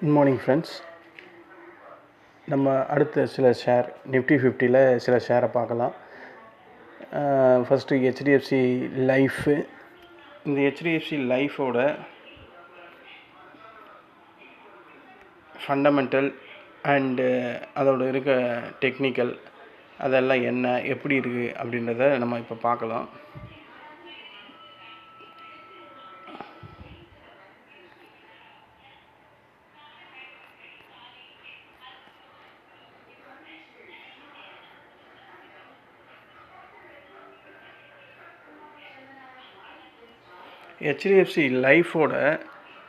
Good morning friends நம்ம அடுத்த சில ஷேர் நிஃப்டி ஃபிஃப்டியில் சில ஷேரை பார்க்கலாம். ஃபஸ்ட்டு ஹெச்டிஎஃப்சி லைஃபு இந்த ஹெச்டிஎஃப்சி லைஃபோட ஃபண்டமெண்டல் அண்டு அதோட இருக்க டெக்னிக்கல் அதெல்லாம் என்ன எப்படி இருக்குது அப்படின்றத நம்ம இப்போ பார்க்கலாம். ஹெச்டிஎஃப்சி லைஃபோட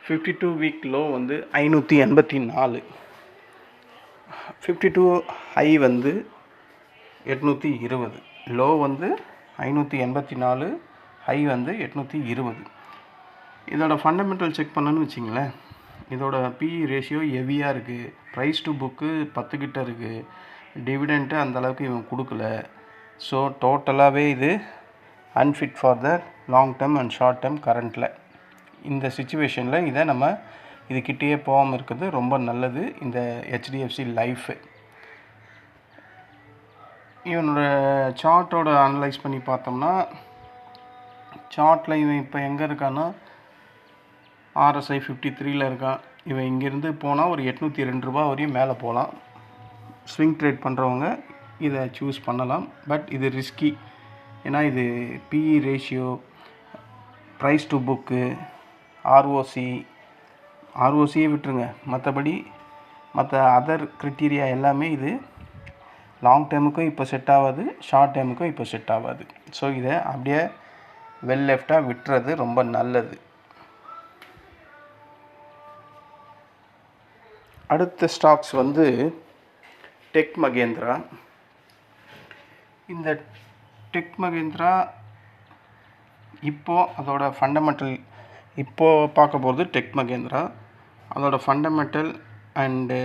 ஃபிஃப்டி டூ வீக் லோ வந்து ஐநூற்றி எண்பத்தி நாலு. ஃபிஃப்டி டூ ஹை வந்து எட்நூற்றி இருபது. லோ வந்து ஐநூற்றி எண்பத்தி நாலு ஹை வந்து எட்நூற்றி இருபது. இதோட ஃபண்டமெண்டல் செக் பண்ணணும்னு வச்சிங்களேன். இதோட பிஇ ரேஷியோ ஹெவியாக இருக்குது ப்ரைஸ் டு புக்கு பத்துக்கிட்ட இருக்குது டிவிடெண்ட்டு அந்தளவுக்கு இவன் கொடுக்கல. ஸோ டோட்டலாகவே இது unfit for the long term and short term கரண்ட்டில் இந்த சுச்சுவேஷனில் இதை நம்ம இது கிட்டேயே போகாமல் இருக்கிறது ரொம்ப நல்லது. இந்த ஹெச்டிஎஃப்சி லைஃபு இவனோட சார்ட்டோட அனலைஸ் பண்ணி பார்த்தோம்னா சார்ட்டில் இவன் இப்போ எங்கே இருக்கான்னா ஆர்எஸ்ஐ ஃபிஃப்டி த்ரீல இருக்கான். இவன் இங்கேருந்து போனால் ஒரு எட்நூற்றி ரெண்டு ரூபா வரையும் மேலே போகலாம் ஸ்விங் ட்ரேட் பண்ணுறவங்க இதை சூஸ் பண்ணலாம். பட் இது ரிஸ்கி ஏன்னா இது PE ratio price to book ROC ஆர்ஓசியே விட்டுருங்க. மற்றபடி மற்ற அதர் க்ரிட்டீரியா எல்லாமே இது லாங் டேர்முக்கும் இப்போ செட் ஆகாது ஷார்ட் டேர்முக்கும் இப்போ செட் ஆகாது. ஸோ இதை அப்படியே வெல் லெஃப்டாக விட்டுறது ரொம்ப நல்லது. அடுத்த ஸ்டாக்ஸ் வந்து டெக் மகேந்திரா. இந்த டெக் மகேந்திரா இப்போது அதோட ஃபண்டமெண்டல் இப்போது பார்க்க போகிறது டெக் மகேந்திரா அதோட ஃபண்டமெண்டல் அண்டு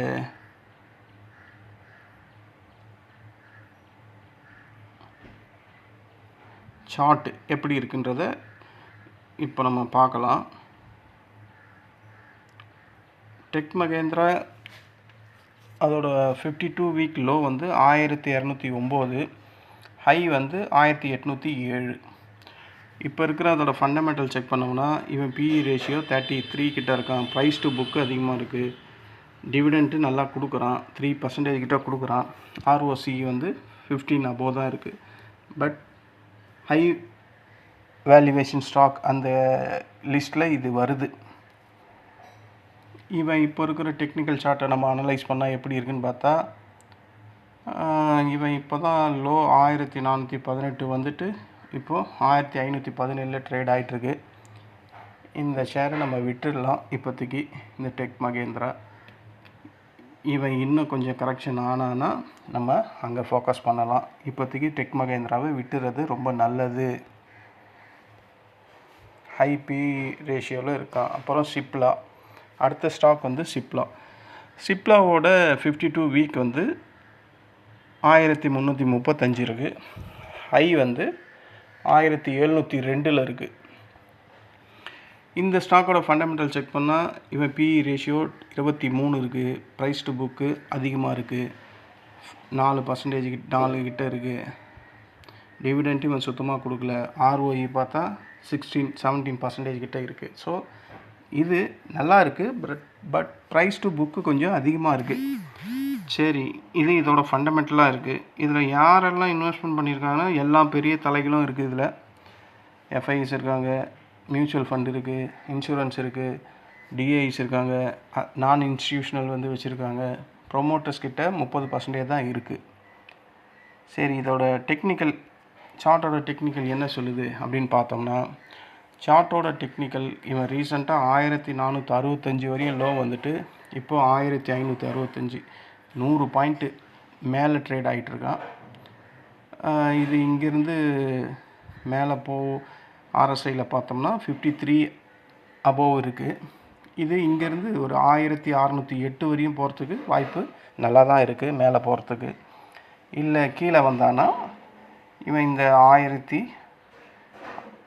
சார்ட் எப்படி இருக்குன்றத இப்போ நம்ம பார்க்கலாம். டெக் மகேந்திரா அதோட ஃபிஃப்டி டூ வீக் லோ வந்து ஆயிரத்தி இரநூத்தி ஒம்பது. ஹை வந்து ஆயிரத்தி எட்நூற்றி ஏழு. இப்போ இருக்கிற அதோட ஃபண்டமெண்டல் செக் பண்ணோம்னா இவன் பிஇ ரேஷியோ தேர்ட்டி த்ரீ கிட்ட இருக்கான். ப்ரைஸ் டு புக்கு அதிகமாக இருக்குது டிவிடெண்ட்டு நல்லா கொடுக்குறான். த்ரீ பர்சன்டேஜ் கிட்ட கொடுக்குறான். ஆர்ஓசி வந்து ஃபிஃப்டீன் அபோவ் தான் இருக்குது பட் ஹை வேல்யூவேஷன் ஸ்டாக் அந்த லிஸ்ட்டில் இது வருது. இவன் இப்போ இருக்கிற டெக்னிக்கல் சார்ட்டை நம்ம அனலைஸ் பண்ணால் எப்படி இருக்குன்னு பார்த்தா இவன் இப்போ தான் லோ ஆயிரத்தி நானூற்றி பதினெட்டு வந்துட்டு இப்போது ஆயிரத்தி ஐநூற்றி பதினேழில் ட்ரேட் ஆகிட்டுருக்கு இந்த ஷேரை நம்ம விட்டுடலாம். இப்போதைக்கு இந்த டெக் மகேந்திரா. இவன் இன்னும் கொஞ்சம் கரெக்ஷன் ஆனானா நம்ம அங்கே ஃபோக்கஸ் பண்ணலாம். இப்போதைக்கு டெக் மகேந்திராவை விட்டுறது ரொம்ப நல்லது. ஹை பி ரேஷியோவில் இருக்கான். அப்புறம் சிப்லா. அடுத்த ஸ்டாக் வந்து சிப்லா. சிப்லாவோட ஃபிஃப்டி டூ வீக் வந்து ஆயிரத்தி முந்நூற்றி முப்பத்தஞ்சு இருக்குது ஹை வந்து ஆயிரத்தி எழுநூற்றி ரெண்டில் இருக்குது இந்த ஸ்டாக்கோட ஃபண்டமெண்டல் செக் பண்ணால் இவன் பிஇ ரேஷியோ இருபத்தி மூணு இருக்குது ப்ரைஸ் டு புக்கு அதிகமாக இருக்குது நாலு பர்சன்டேஜ் நாலு கிட்ட இருக்குது டிவிடெண்ட்டு இவன் சுத்தமாக கொடுக்கல. ஆர்ஓஇ பார்த்தா சிக்ஸ்டீன் செவன்டீன் பர்சன்டேஜ் கிட்ட இருக்குது ஸோ இது நல்லா இருக்குது but but price to book கொஞ்சம் அதிகமாக இருக்குது சரி இது இதோட ஃபண்டமெண்டலாக இருக்குது இதில் யாரெல்லாம் இன்வெஸ்ட்மெண்ட் பண்ணியிருக்காங்கன்னா எல்லா பெரிய தலைகளும் இருக்குது இதில். எஃப்ஐஎஸ் இருக்காங்க மியூச்சுவல் ஃபண்ட் இருக்குது இன்சூரன்ஸ் இருக்குது டிஐஸ் இருக்காங்க நான் இன்ஸ்டியூஷனல் வந்து வச்சுருக்காங்க. ப்ரொமோட்டர்ஸ் கிட்ட முப்பது பர்சன்டேஜ் தான் இருக்குது சரி இதோட டெக்னிக்கல் சார்ட்டோட டெக்னிக்கல் என்ன சொல்லுது அப்படின்னு பார்த்தோம்னா சார்ட்டோட டெக்னிக்கல் இவன் ரீசெண்டாக ஆயிரத்தி நானூற்றி அறுபத்தஞ்சி வரையும் லோ வந்துட்டு இப்போது ஆயிரத்தி ஐநூற்றி அறுபத்தஞ்சி. நூறு பாயிண்ட்டு மேலே ட்ரேட் ஆகிட்டுருக்கான் இது இங்கேருந்து மேலே போ ஆர்எஸ்ஐயில் பார்த்தோம்னா ஃபிஃப்டி த்ரீ அபோவ் இருக்குது இது இங்கேருந்து ஒரு ஆயிரத்தி அறநூற்றி எட்டு வரையும் போகிறதுக்கு வாய்ப்பு நல்லா தான் இருக்குது மேலே போகிறதுக்கு இல்லை கீழே வந்தானா இவன் இந்த ஆயிரத்தி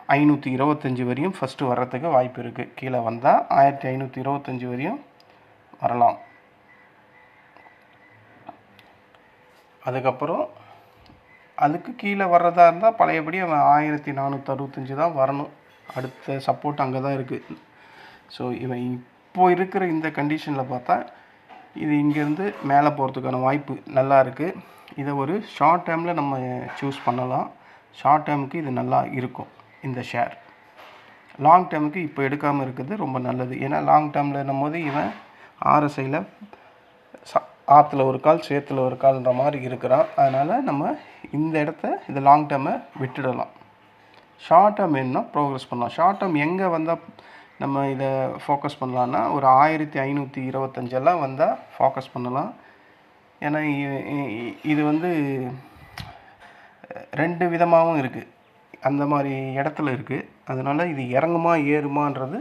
ஐநூற்றி இருபத்தஞ்சி வரையும் ஃபஸ்ட்டு வர்றதுக்கு வாய்ப்பு இருக்குது கீழே வந்தால் ஆயிரத்தி ஐநூற்றி இருபத்தஞ்சி வரையும் வரலாம். அதுக்கப்புறம் அதுக்கு கீழே வர்றதா இருந்தால் பழையபடி அவன் ஆயிரத்தி நானூற்றி அறுபத்தஞ்சி தான் வரணும். அடுத்த சப்போர்ட் அங்கே தான் இருக்குது ஸோ இவன் இப்போ இருக்கிற இந்த கண்டிஷனில் பார்த்தா இது இங்கேருந்து மேலே போகிறதுக்கான வாய்ப்பு நல்லா இருக்குது இதை ஒரு ஷார்ட் டேர்மில் நம்ம சூஸ் பண்ணலாம். ஷார்ட் டேர்முக்கு இது நல்லா இருக்கும் இந்த ஷேர் லாங் டேர்முக்கு இப்போ எடுக்காமல் இருக்கிறது ரொம்ப நல்லது. ஏன்னா லாங் டேர்மில் போது இவன் ஆர்எஸ்ஐயில் ஆற்றுல ஒரு கால் சேத்துல ஒரு கால்ன்ற மாதிரி இருக்கிறான். அதனால் நம்ம இந்த இடத்த இந்த லாங் டேர்மை விட்டுடலாம். ஷார்ட் டேர்ம் வேணும்னா ப்ரோக்ரஸ் பண்ணலாம். ஷார்ட் டேர்ம் எங்கே வந்தால் நம்ம இதை ஃபோக்கஸ் பண்ணலான்னா ஒரு ஆயிரத்தி ஐநூற்றி இருபத்தஞ்செல்லாம் வந்தால் ஃபோக்கஸ் பண்ணலாம். ஏன்னா இது வந்து ரெண்டு விதமாகவும் இருக்குது அந்த மாதிரி இடத்துல இருக்குது அதனால் இது இறங்குமா ஏறுமான்றது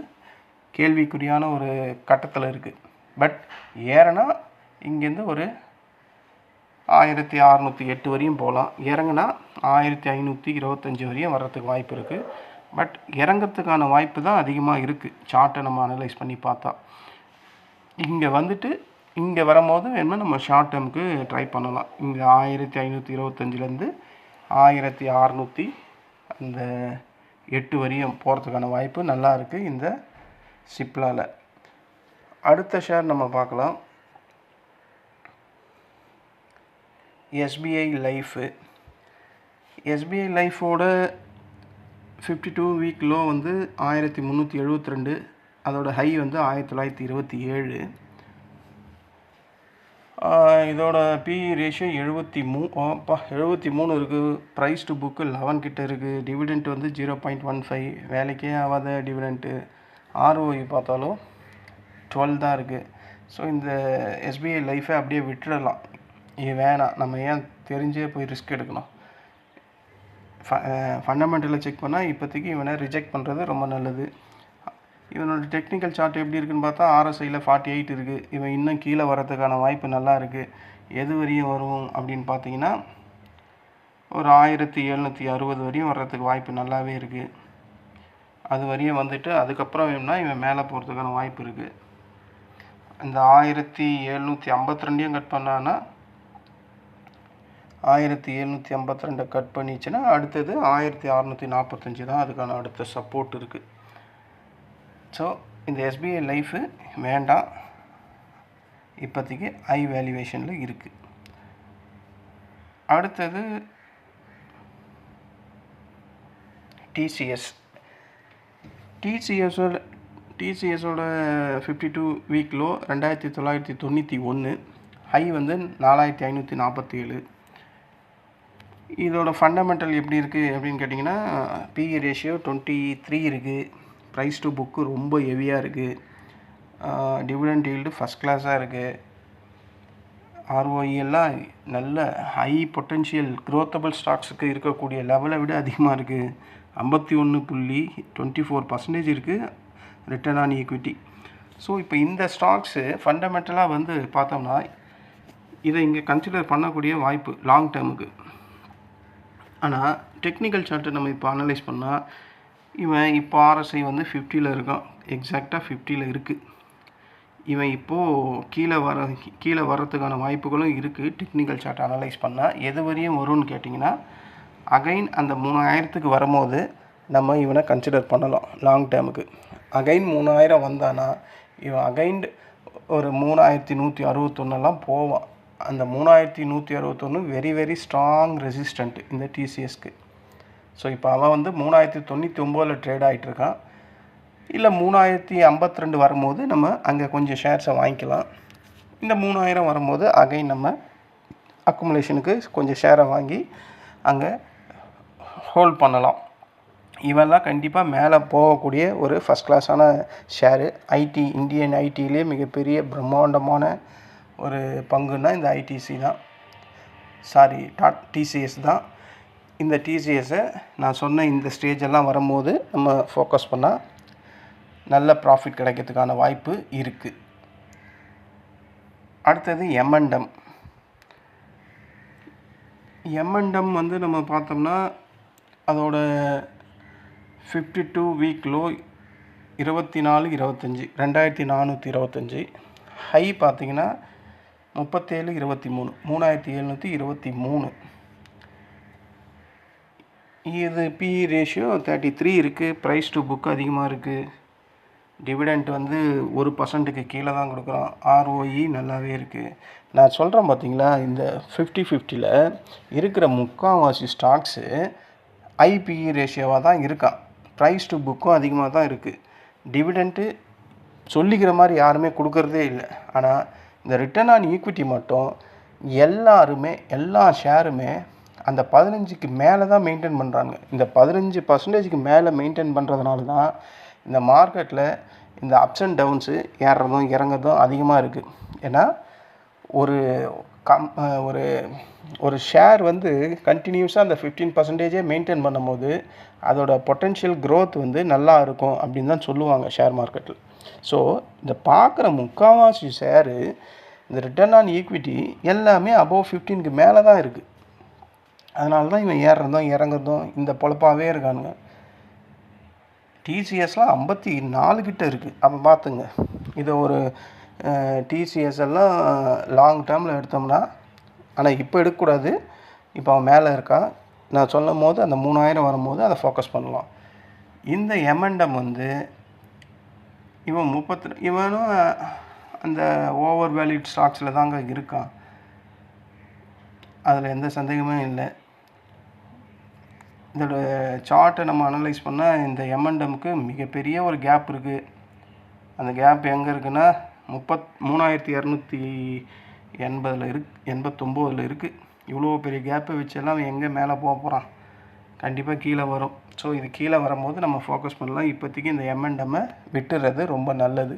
கேள்விக்குறியான ஒரு கட்டத்தில் இருக்குது பட் ஏறனா இங்கேருந்து ஒரு ஆயிரத்தி அறநூற்றி எட்டு வரையும் போகலாம். இறங்குனா ஆயிரத்தி ஐநூற்றி இருபத்தஞ்சி வரையும் வர்றதுக்கு வாய்ப்பு இருக்குது பட் இறங்கிறதுக்கான வாய்ப்பு தான் அதிகமாக இருக்குது சார்ட்டை நம்ம அனலைஸ் பண்ணி பார்த்தா. இங்கே வந்துட்டு இங்கே வரும்போது வேணுமா நம்ம ஷார்ட் டேர்முக்கு ட்ரை பண்ணலாம். இங்கே ஆயிரத்தி ஐநூற்றி இருபத்தஞ்சிலேருந்து ஆயிரத்தி அறநூற்றி அந்த எட்டு வரையும் போகிறதுக்கான வாய்ப்பு நல்லா இருக்குது இந்த சிப்லாவில் அடுத்த ஷேர் நம்ம பார்க்கலாம். எஸ்பிஐ லைஃபு எஸ்பிஐ லைஃபோட ஃபிஃப்டி டூ வீக் லோ வந்து ஆயிரத்தி முந்நூற்றி எழுபத்தி ரெண்டு. அதோட ஹை வந்து ஆயிரத்தி தொள்ளாயிரத்தி இருபத்தி ஏழு. இதோட பிஇ ரேஷியோ எழுபத்தி மூ அப்பா எழுபத்தி மூணு இருக்குது ப்ரைஸ் டு புக்கு லெவன் கிட்ட இருக்குது டிவிடெண்ட் வந்து ஜீரோ பாயிண்ட் ஒன் ஃபைவ் வேலைக்கே ஆகாத டிவிடெண்ட்டு ஆர்ஓஇ பார்த்தாலும் டுவெல் தான் இருக்குது ஸோ இந்த எஸ்பிஐ லைஃபை அப்படியே விட்டுடலாம். இது வேணாம். நம்ம ஏன் தெரிஞ்சே போய் ரிஸ்க் எடுக்கணும்? ஃபண்டமெண்டலை செக் பண்ணால் இப்போதைக்கு இவனை ரிஜெக்ட் பண்ணுறது ரொம்ப நல்லது. இவனோட டெக்னிக்கல் சார்ட் எப்படி இருக்குன்னு பார்த்தா ஆர்எஸ்ஐயில் ஃபார்ட்டி எயிட் இருக்குது இவன் இன்னும் கீழே வரதுக்கான வாய்ப்பு நல்லா இருக்குது எது வரையும் வரும் அப்படின்னு பார்த்தீங்கன்னா ஒரு ஆயிரத்தி எழுநூற்றி அறுபது வரையும் வர்றதுக்கு வாய்ப்பு நல்லாவே இருக்குது அது வரையும் வந்துட்டு அதுக்கப்புறம் வேணும்னா இவன் மேலே போகிறதுக்கான வாய்ப்பு இருக்குது இந்த ஆயிரத்தி எழுநூற்றி ஐம்பத்தி ரெண்டையும் கட் பண்ணான்னா ஆயிரத்தி எழுநூற்றி ஐம்பத்தி ரெண்டை கட் பண்ணிச்சுன்னா அடுத்தது ஆயிரத்தி அறநூற்றி நாற்பத்தஞ்சு தான் அதுக்கான அடுத்த சப்போர்ட் இருக்குது ஸோ இந்த எஸ்பிஐ லைஃபு வேண்டாம். இப்போதைக்கு ஐ வேல்யூவேஷனில் இருக்குது அடுத்தது டிசிஎஸ் டிசிஎஸோட டிசிஎஸோட ஃபிஃப்டி டூ வீக் லோ ரெண்டாயிரத்தி தொள்ளாயிரத்தி தொண்ணூற்றி ஒன்று ஹை வந்து நாலாயிரத்தி ஐநூற்றி நாற்பத்தி ஏழு இதோட ஃபண்டமெண்டல் எப்படி இருக்குது அப்படின்னு கேட்டிங்கன்னா பிஇ ரேஷியோ டுவெண்ட்டி த்ரீ இருக்குது ப்ரைஸ் டு புக்கு ரொம்ப ஹெவியாக இருக்குது டிவிடெண்ட் ஈல்டு ஃபஸ்ட் கிளாஸாக இருக்குது ஆர்ஓஇ எல்லாம் நல்ல ஹை பொட்டென்ஷியல் க்ரோத்தபிள் ஸ்டாக்ஸுக்கு இருக்கக்கூடிய லெவலை விட அதிகமாக இருக்குது ஐம்பத்தி ஒன்று புள்ளி டுவெண்ட்டி ஃபோர் பர்சன்டேஜ் இருக்குது ரிட்டர்ன் ஆன் ஈக்விட்டி ஸோ இப்போ இந்த ஸ்டாக்ஸு ஃபண்டமெண்டலாக வந்து பார்த்தோம்னா இதை இங்கே கன்சிடர் பண்ணக்கூடிய வாய்ப்பு லாங் டேர்முக்கு ஆனால் டெக்னிக்கல் சார்ட்டை நம்ம இப்போ அனலைஸ் பண்ணால் இவன் இப்போ ஆர்எஸ்ஐ வந்து ஃபிஃப்டியில் இருக்கான். எக்ஸாக்டாக ஃபிஃப்டியில் இருக்குது இவன் இப்போது கீழே வர கீழே வர்றதுக்கான வாய்ப்புகளும் இருக்குது டெக்னிக்கல் சார்ட் அனலைஸ் பண்ணால் எது வரையும் வரும்னு கேட்டிங்கன்னா அகைன் அந்த மூணாயிரத்துக்கு வரும்போது நம்ம இவனை கன்சிடர் பண்ணலாம் லாங் டேர்முக்கு அகைன் மூணாயிரம் வந்தானா இவன் அகைன் ஒரு மூணாயிரத்தி நூற்றி அறுபத்தொன்னெல்லாம் போவான். அந்த மூணாயிரத்தி நூற்றி அறுபத்தொன்று வெரி வெரி ஸ்ட்ராங் ரெசிஸ்டண்ட் இந்த டிசிஎஸ்க்கு ஸோ இப்போ அவன் வந்து மூணாயிரத்தி தொண்ணூற்றி ஒம்போதில் ட்ரேட் ஆகிட்டுருக்கான் இல்லை மூணாயிரத்தி ஐம்பத்தி ரெண்டு வரும்போது நம்ம அங்கே கொஞ்சம் ஷேர்ஸை வாங்கிக்கலாம். இந்த மூணாயிரம் வரும்போது அகைன் நம்ம அக்குமுலேஷனுக்கு கொஞ்சம் ஷேரை வாங்கி அங்கே ஹோல்ட் பண்ணலாம். இவெல்லாம் கண்டிப்பாக மேலே போகக்கூடிய ஒரு ஃபஸ்ட் கிளாஸான ஷேரு ஐடி இந்தியன் ஐடியிலே மிகப்பெரிய பிரம்மாண்டமான ஒரு பங்குன்னா இந்த ஐடிசி தான். சாரி டாட் டிசிஎஸ் தான். இந்த டிசிஎஸை நான் சொன்ன இந்த ஸ்டேஜ் எல்லாம் வரும்போது நம்ம ஃபோக்கஸ் பண்ணால் நல்ல ப்ராஃபிட் கிடைக்கிறதுக்கான வாய்ப்பு இருக்குது அடுத்தது எம்என்டம் எம்என்டம் வந்து நம்ம பார்த்தோம்னா அதோட ஃபிஃப்டி டூ வீக் லோ இருபத்தி நாலு இருபத்தஞ்சி ரெண்டாயிரத்தி நானூற்றி இருபத்தஞ்சி. ஹை பார்த்திங்கன்னா முப்பத்தேழு இருபத்தி மூணு மூணாயிரத்தி எழுநூற்றி இருபத்தி மூணு இது பிஇ ரேஷியோ தேர்ட்டி த்ரீ இருக்குது ப்ரைஸ் டு புக் அதிகமாக இருக்குது டிவிடெண்ட் வந்து ஒரு பர்சன்ட்டுக்கு கீழே தான் கொடுக்குறோம். ஆர்ஓஇ நல்லாவே இருக்குது நான் சொல்கிறேன் பார்த்தீங்களா இந்த ஃபிஃப்டி ஃபிஃப்டியில் இருக்கிற முக்கால்வாசி ஸ்டாக்ஸு ஐபிஇ ரேஷியோவாக தான் இருக்கான். ப்ரைஸ் டு புக்கும் அதிகமாக தான் இருக்குது டிவிடெண்ட்டு சொல்லிக்கிற மாதிரி யாருமே கொடுக்கறதே இல்லை. ஆனால் இந்த ரிட்டர்ன் ஆன் ஈக்விட்டி மட்டும் எல்லாருமே எல்லா ஷேருமே அந்த பதினஞ்சுக்கு மேலே தான் மெயின்டைன் பண்ணுறாங்க இந்த பதினஞ்சு பர்சன்டேஜுக்கு மேலே மெயின்டைன் பண்ணுறதுனால தான் இந்த மார்க்கெட்டில் இந்த அப்ஸ் அண்ட் டவுன்ஸு ஏறுறதும் இறங்குறதும் அதிகமாக இருக்குது ஏன்னா ஒரு கம் ஒரு ஒரு ஷேர் வந்து கண்டினியூஸாக அந்த ஃபிஃப்டீன் பர்சன்டேஜே மெயின்டைன் பண்ணும்போது அதோட பொட்டென்ஷியல் க்ரோத் வந்து நல்லா இருக்கும் அப்படின்னு தான் சொல்லுவாங்க ஷேர் மார்க்கெட்டில் ஸோ இந்த பார்க்குற முக்கால்வாசி ஷேரு இந்த ரிட்டர்ன் ஆன் ஈக்விட்டி எல்லாமே அபோவ் ஃபிஃப்டீனுக்கு மேலே தான் இருக்குது அதனால தான் இவன் ஏறுறதும் இறங்குறதும் இந்த பொழப்பாகவே இருக்கானுங்க. டிசிஎஸ்லாம் ஐம்பத்தி நாலு கிட்ட இருக்குது அப்போ பார்த்துங்க இதை ஒரு டிசிஎஸ் எல்லாம் லாங் டேர்மில் எடுத்தோம்னா ஆனால் இப்போ எடுக்கக்கூடாது. இப்போ அவன் மேலே இருக்கா? நான் சொல்லும் போது அந்த மூணாயிரம் வரும்போது அதை ஃபோக்கஸ் பண்ணலாம். இந்த எம்என்டம் வந்து இவன் முப்பத்தி இவனும் அந்த ஓவர் வேலிட் ஸ்டாக்ஸில் தாங்க இருக்கான். அதில் எந்த சந்தேகமே இல்லை. இதோட சார்ட்டை நம்ம அனலைஸ் பண்ணால் இந்த எம்என்டம்க்கு மிகப்பெரிய ஒரு கேப் இருக்குது அந்த கேப் எங்கே இருக்குன்னா முப்பத் மூணாயிரத்தி இரநூத்தி எண்பதில் இருக் எண்பத்தொம்போதில் இருக்குது இவ்வளோ பெரிய கேப்பை வச்செல்லாம் எங்கே மேலே போக போகிறான் கண்டிப்பாக கீழே வரும். ஸோ இது கீழே வரும்போது நம்ம ஃபோக்கஸ் பண்ணலாம். இப்போதைக்கு இந்த எம்என்டம்மை விட்டுறது ரொம்ப நல்லது.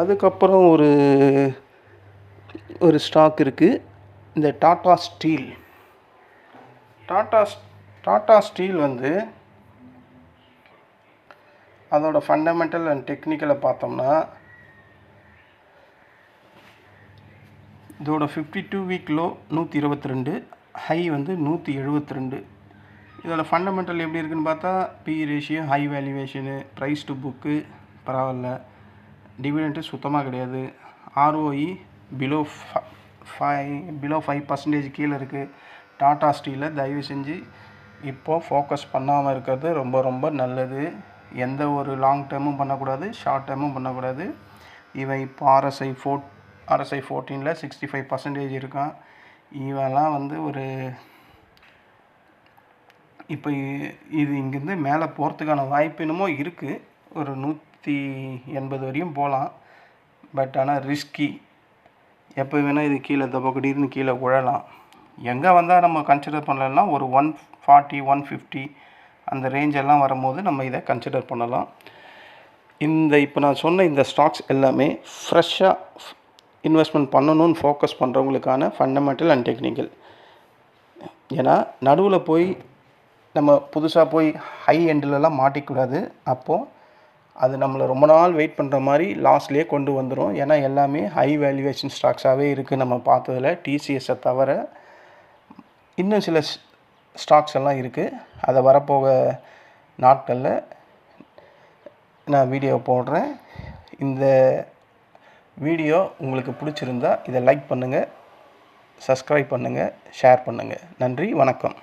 அதுக்கப்புறம் ஒரு ஒரு ஸ்டாக் இருக்குது இந்த டாட்டா ஸ்டீல் டாட்டா டாட்டா ஸ்டீல் வந்து அதோடய ஃபண்டமெண்டல் அண்ட் டெக்னிக்கலை பார்த்தோம்னா இதோட ஃபிஃப்டி டூ வீக் லோ நூற்றி இருபத்தி ரெண்டு ஹை வந்து நூற்றி எழுபத்தி ரெண்டு. இதோட ஃபண்டமெண்டல் எப்படி இருக்குன்னு பார்த்தா P ratio high valuation price to book பரவாயில்ல. டிவிடெண்ட்டு சுத்தமாக கிடையாது. ROE below five below five percentage கீழே இருக்குது டாடா ஸ்டீலில் தயவு செஞ்சு இப்போது ஃபோக்கஸ் பண்ணாமல் இருக்கிறது ரொம்ப ரொம்ப நல்லது. எந்த ஒரு லாங் டேர்மும் பண்ணக்கூடாது ஷார்ட் டேர்மும் பண்ணக்கூடாது. இவன் இப்போ ஆர்எஸ்ஐ ஃபோர் ஆர்எஸ்ஐ ஃபோர்டீனில் சிக்ஸ்டி ஃபைவ் பர்சன்டேஜ் இருக்கான். இவெல்லாம் வந்து ஒரு இப்போ இது இங்கேருந்து மேலே போகிறதுக்கான வாய்ப்பு என்னமோ இருக்குது ஒரு நூற்றி எண்பது வரையும் போகலாம். பட் ஆனால் ரிஸ்கி எப்போ வேணால் இது கீழே தப்பக்கடின்னு கீழே விழலாம் எங்கே வந்தால் நம்ம கன்சிடர் பண்ணலன்னா ஒரு ஒன் ஃபார்ட்டி ஒன் ஃபிஃப்டி அந்த ரேஞ்செல்லாம் வரும்போது நம்ம இதை கன்சிடர் பண்ணலாம். இந்த இப்போ நான் சொன்ன இந்த ஸ்டாக்ஸ் எல்லாமே ஃப்ரெஷ்ஷாக இன்வெஸ்ட்மெண்ட் பண்ணணும்னு ஃபோக்கஸ் பண்ணுறவங்களுக்கான ஃபண்டமெண்டல் அண்ட் டெக்னிக்கல் ஏன்னா நடுவில் போய் நம்ம புதுசாக போய் ஹை எண்டிலலாம் மாட்டிக்கூடாது. அப்போது அது நம்மளை ரொம்ப நாள் வெயிட் பண்ணுற மாதிரி லாஸ்ட்லேயே கொண்டு வந்துடும் ஏன்னா எல்லாமே ஹை வேல்யூவேஷன் ஸ்டாக்ஸாகவே இருக்குது நம்ம பார்த்ததில் டிசிஎஸை தவிர. இன்னும் சில ஸ்டாக்ஸ் எல்லாம் இருக்குது அதை வரப்போக நாட்களில் நான் வீடியோ போடுறேன். இந்த வீடியோ உங்களுக்கு பிடிச்சிருந்தா இதை லைக் பண்ணுங்கள் சப்ஸ்கிரைப் பண்ணுங்கள் ஷேர் பண்ணுங்கள் நன்றி வணக்கம்.